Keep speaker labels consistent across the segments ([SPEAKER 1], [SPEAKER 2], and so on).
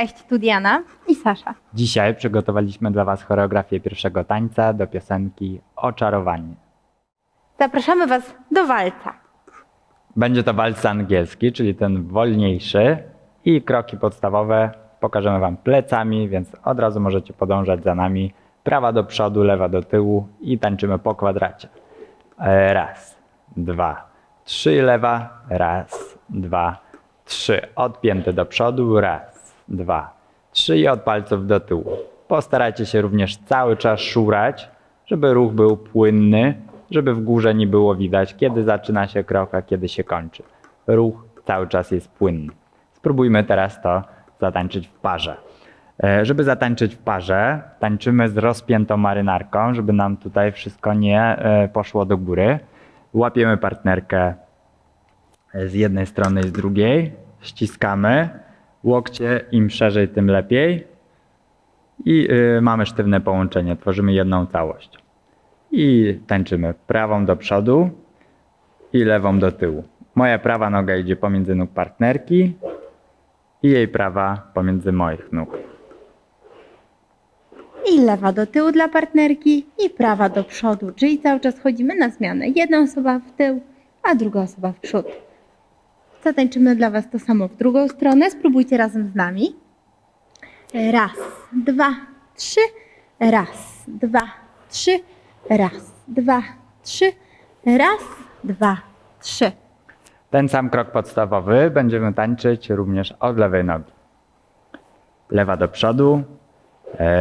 [SPEAKER 1] Cześć, tu Diana i Sasza.
[SPEAKER 2] Dzisiaj przygotowaliśmy dla Was choreografię pierwszego tańca do piosenki Oczarowanie.
[SPEAKER 1] Zapraszamy Was do walca.
[SPEAKER 2] Będzie to walc angielski, czyli ten wolniejszy i kroki podstawowe pokażemy Wam plecami, więc od razu możecie podążać za nami. Prawa do przodu, lewa do tyłu i tańczymy po kwadracie. E, Raz, dwa, trzy, lewa, raz, dwa, trzy. Odpięty do przodu, raz, dwa, trzy i od palców do tyłu. Postarajcie się również cały czas szurać, żeby ruch był płynny, żeby w górze nie było widać, kiedy zaczyna się krok, a kiedy się kończy. Ruch cały czas jest płynny. Spróbujmy teraz to zatańczyć w parze. E, Żeby zatańczyć w parze, tańczymy z rozpiętą marynarką, żeby nam tutaj wszystko nie e, poszło do góry. Łapiemy partnerkę z jednej strony i z drugiej, ściskamy. Łokcie im szerzej, tym lepiej. I y, mamy sztywne połączenie, tworzymy jedną całość. I tańczymy prawą do przodu i lewą do tyłu. Moja prawa noga idzie pomiędzy nóg partnerki i jej prawa pomiędzy moich nóg.
[SPEAKER 1] I lewa do tyłu dla partnerki i prawa do przodu, czyli cały czas chodzimy na zmianę. Jedna osoba w tył, a druga osoba w przód. Zatańczymy dla Was to samo w drugą stronę. Spróbujcie razem z nami. Raz, dwa, trzy. Raz, dwa, trzy. Raz, dwa, trzy. Raz, dwa, trzy.
[SPEAKER 2] Ten sam krok podstawowy będziemy tańczyć również od lewej nogi. Lewa do przodu.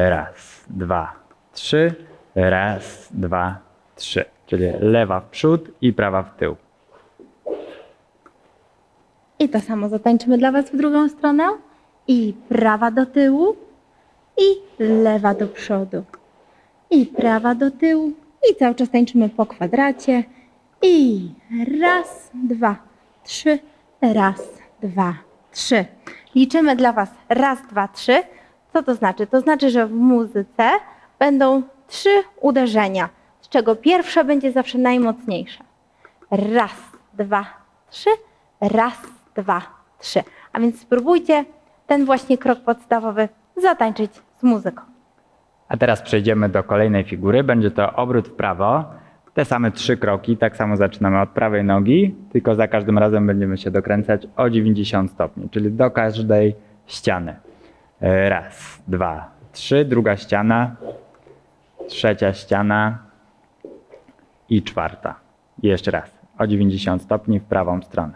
[SPEAKER 2] Raz, dwa, trzy. Raz, dwa, trzy. Czyli lewa w przód i prawa w tył.
[SPEAKER 1] I to samo zatańczymy dla Was w drugą stronę. I prawa do tyłu, i lewa do przodu. I prawa do tyłu. I cały czas tańczymy po kwadracie. I raz, dwa, trzy. Raz, dwa, trzy. Liczymy dla Was raz, dwa, trzy. Co to znaczy? To znaczy, że w muzyce będą trzy uderzenia, z czego pierwsze będzie zawsze najmocniejsze. Raz, dwa, trzy. Raz, dwa, trzy. A więc spróbujcie ten właśnie krok podstawowy zatańczyć z muzyką.
[SPEAKER 2] A teraz przejdziemy do kolejnej figury. Będzie to obrót w prawo. Te same trzy kroki, tak samo zaczynamy od prawej nogi, tylko za każdym razem będziemy się dokręcać o 90 stopni, czyli do każdej ściany. E, Raz, dwa, trzy, druga ściana, trzecia ściana i czwarta. I jeszcze raz, o 90 stopni w prawą stronę.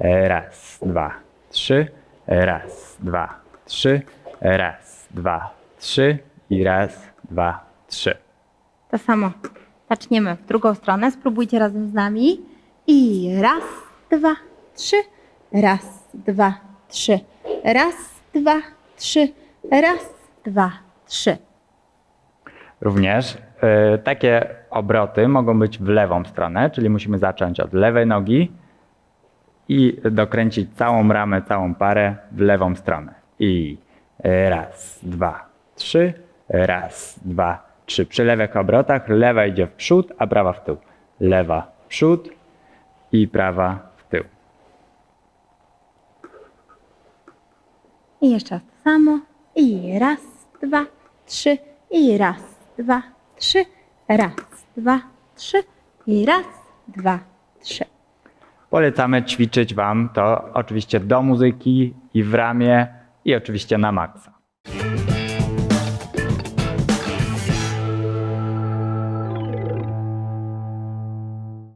[SPEAKER 2] Raz, dwa, trzy, raz, dwa, trzy, raz, dwa, trzy i raz, dwa, trzy.
[SPEAKER 1] To samo. Zaczniemy w drugą stronę. Spróbujcie razem z nami. I raz, dwa, trzy. Raz, dwa, trzy. Raz, dwa, trzy. Raz, dwa, trzy.
[SPEAKER 2] Również y, takie obroty mogą być w lewą stronę, czyli musimy zacząć od lewej nogi i dokręcić całą ramę, całą parę w lewą stronę. I y, raz, dwa, trzy, raz, dwa, trzy. Przy lewych obrotach lewa idzie w przód, a prawa w tył. Lewa w przód i prawa w tył.
[SPEAKER 1] I jeszcze to samo. I raz, dwa, trzy. I raz, dwa, trzy. Raz, dwa, trzy. I raz, dwa, trzy.
[SPEAKER 2] Polecamy ćwiczyć Wam to oczywiście do muzyki i w ramie i oczywiście na maksa.